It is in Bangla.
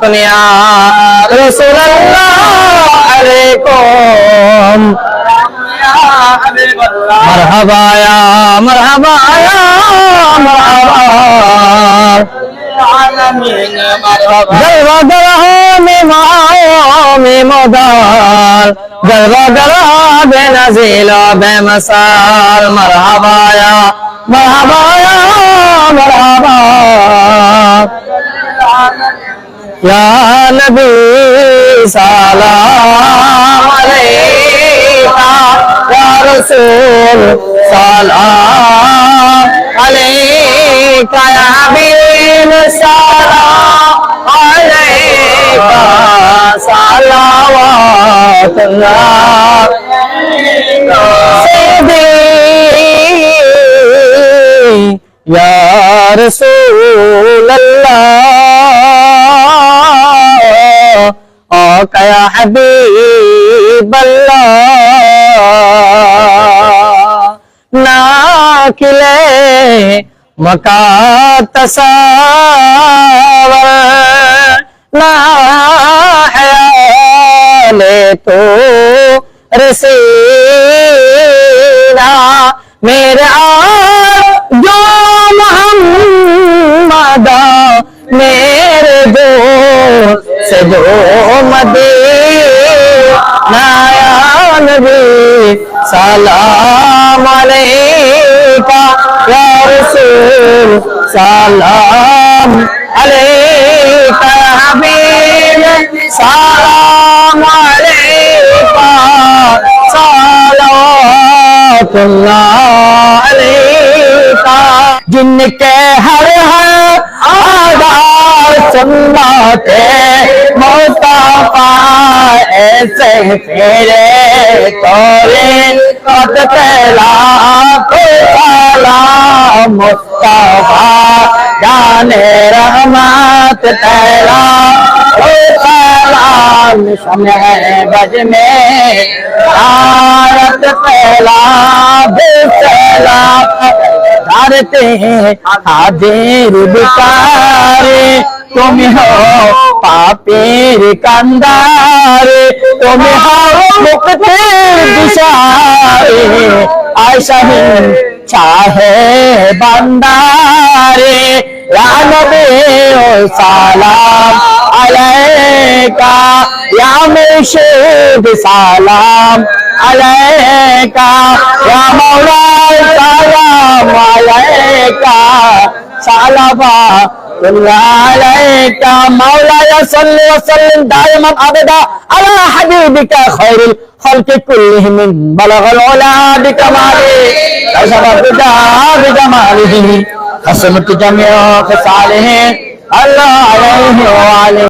দুনিয়া রসুল্লাহ আলাইকুম। মারহাবা ইয়া মারহাবা ইয়া, মারহাবা। জলওয়া গরা মে মাও মে মদার। জলওয়া গরা يا نبي سلام عليك يا رسول سلام عليك يا حبيب سلام عليك صلوات الله سيدي يا رسول الله कया हबी बल्ला ना किले मका तसावर ना हयाले तो रसीना। मेरा जो গো মদে নবী সালাম আলাইকা ইয়া রাসূল, সালাম আলাইকা হাবিব, সালাম আলাইকা সালাতুল্লাহ আলাইকা জিনকে হর হর আদা সুন্নতে মোস্তফা এসে ফিরে করে কত লাখ সালাম মুস্তফা জানে রহমত তেরা সালাম সময় বজমে भारत फैला फैला उतारते हैं आधेर बेकारे तुम हो पापेर कंदारे तुम हो मुक्ति दिशाए ऐसा ही चाहे बंदारे यानबे ओ सलाम अलैका या मुर्शिद सलाम عليك يا مولاي سلام عليك صلوات الله عليك مولاي صل وسلم دائما ابدا على حبيبك خير الخلق كلهم بلغ العلا بكماله كشف الرضا بجماله حسنت جميع خصاله الله عليه وعليه